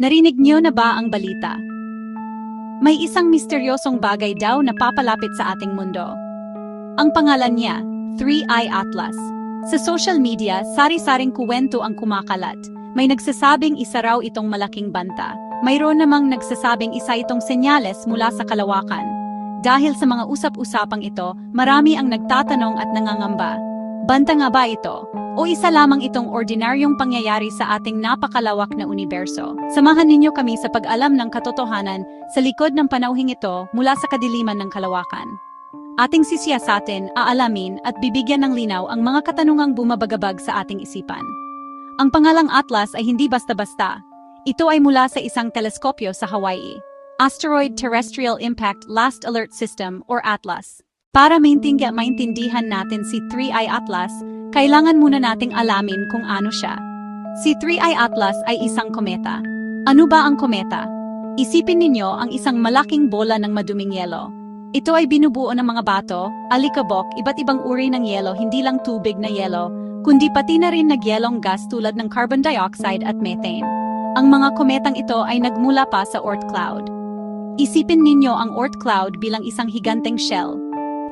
Narinig niyo na ba ang balita? May isang misteryosong bagay daw na papalapit sa ating mundo. Ang pangalan niya, Three Eye Atlas. Sa social media, sari-saring kuwento ang kumakalat. May nagsasabing isa raw itong malaking banta. Mayroon namang nagsasabing isa itong senyales mula sa kalawakan. Dahil sa mga usap-usapang ito, marami ang nagtatanong at nangangamba. Banta nga ba ito? O isa lamang itong ordinaryong pangyayari sa ating napakalawak na universo? Samahan ninyo kami sa pag-alam ng katotohanan sa likod ng panauhing ito mula sa kadiliman ng kalawakan. Ating sisiyasatin, aalamin at bibigyan ng linaw ang mga katanungang bumabagabag sa ating isipan. Ang pangalang Atlas ay hindi basta-basta. Ito ay mula sa isang teleskopyo sa Hawaii. Asteroid Terrestrial Impact Last Alert System or ATLAS. Para maintindihan, maintindihan natin si 3i Atlas, kailangan muna nating alamin kung ano siya. Si 3i Atlas ay isang kometa. Ano ba ang kometa? Isipin ninyo ang isang malaking bola ng maduming yelo. Ito ay binubuo ng mga bato, alikabok, iba't ibang uri ng yelo, hindi lang tubig na yelo, kundi pati na rin nagyelong gas tulad ng carbon dioxide at methane. Ang mga kometang ito ay nagmula pa sa Oort cloud. Isipin ninyo ang Oort cloud bilang isang higanteng shell.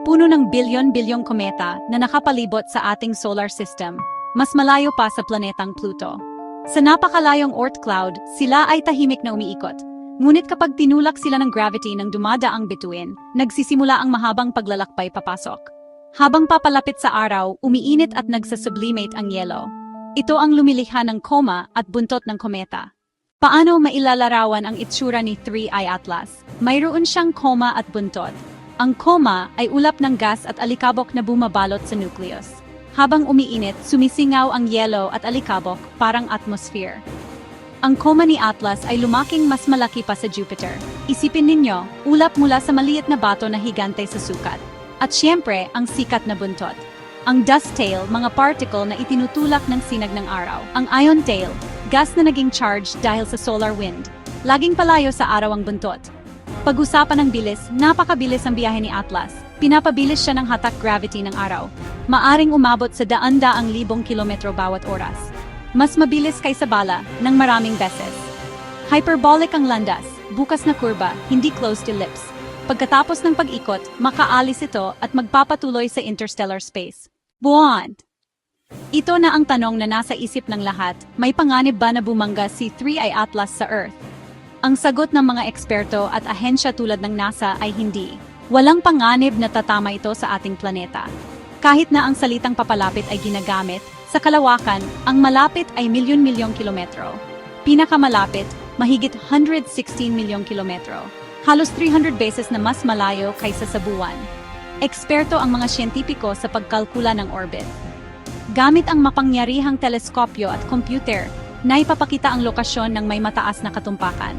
Puno ng bilyon-bilyong kometa na nakapalibot sa ating solar system, mas malayo pa sa planetang Pluto. Sa napakalayong Oort cloud, sila ay tahimik na umiikot. Ngunit kapag tinulak sila ng gravity ng dumadaang bituin, nagsisimula ang mahabang paglalakbay papasok. Habang papalapit sa araw, umiinit at nagsasublimate ang yelo. Ito ang lumilikha ng coma at buntot ng kometa. Paano mailalarawan ang itsura ni 3i Atlas? Mayroon siyang coma at buntot. Ang coma ay ulap ng gas at alikabok na bumabalot sa nucleus. Habang umiinit, sumisingaw ang yelo at alikabok parang atmosphere. Ang coma ni Atlas ay lumaking mas malaki pa sa Jupiter. Isipin ninyo, ulap mula sa maliit na bato na higante sa sukat. At siyempre, ang sikat na buntot. Ang dust tail, mga particle na itinutulak ng sinag ng araw. Ang ion tail, gas na naging charged dahil sa solar wind. Laging palayo sa araw ang buntot. Pag-usapan ng bilis, napakabilis ang biyahe ni Atlas. Pinapabilis siya ng hatak gravity ng araw. Maaring umabot sa daan-daang libong kilometro bawat oras. Mas mabilis kaysa bala ng maraming beses. Hyperbolic ang landas, bukas na kurba, hindi closed ellipse. Pagkatapos ng pag-ikot, makaalis ito at magpapatuloy sa interstellar space. Buwan! Ito na ang tanong na nasa isip ng lahat, may panganib ba na bumangga si 3i Atlas sa Earth? Ang sagot ng mga eksperto at ahensya tulad ng NASA ay hindi. Walang panganib na tatama ito sa ating planeta. Kahit na ang salitang papalapit ay ginagamit, sa kalawakan, ang malapit ay milyon-milyong kilometro. Pinakamalapit, mahigit 116 milyong kilometro. Halos 300 beses na mas malayo kaysa sa buwan. Eksperto ang mga siyentipiko sa pagkalkula ng orbit. Gamit ang mapangyarihang teleskopyo at computer, naipapakita ang lokasyon ng may mataas na katumpakan.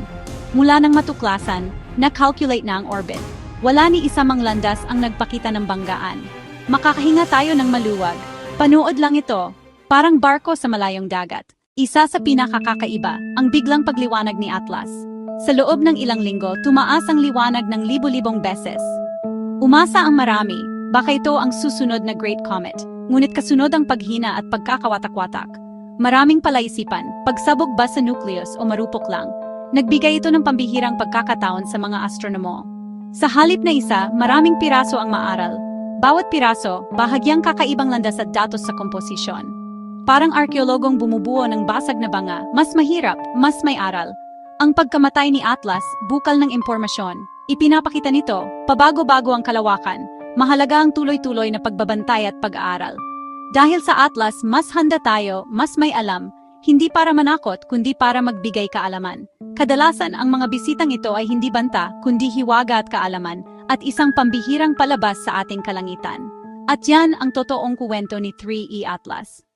Mula ng matuklasan, na-calculate na ang orbit. Wala ni isa mang landas ang nagpakita ng banggaan. Makakahinga tayo ng maluwag. Panood lang ito, parang barko sa malayong dagat. Isa sa pinakakakaiba, ang biglang pagliwanag ni Atlas. Sa loob ng ilang linggo, tumaas ang liwanag ng libo-libong beses. Umasa ang marami, baka ito ang susunod na Great Comet. Ngunit kasunod ang paghina at pagkakawatak-watak. Maraming palaisipan, pagsabog ba sa nucleus o marupok lang. Nagbigay ito ng pambihirang pagkakataon sa mga astronomo. Sa halip na isa, maraming piraso ang maaral. Bawat piraso, bahagyang kakaibang landas at datos sa komposisyon. Parang arkeologong bumubuo ng basag na banga, mas mahirap, mas may aral. Ang pagkamatay ni Atlas, bukal ng impormasyon. Ipinapakita nito, pabago-bago ang kalawakan, mahalaga ang tuloy-tuloy na pagbabantay at pag-aaral. Dahil sa Atlas, mas handa tayo, mas may alam, hindi para manakot kundi para magbigay kaalaman. Kadalasan ang mga bisitang ito ay hindi banta kundi hiwaga at kaalaman at isang pambihirang palabas sa ating kalangitan. At yan ang totoong kuwento ni 3E Atlas.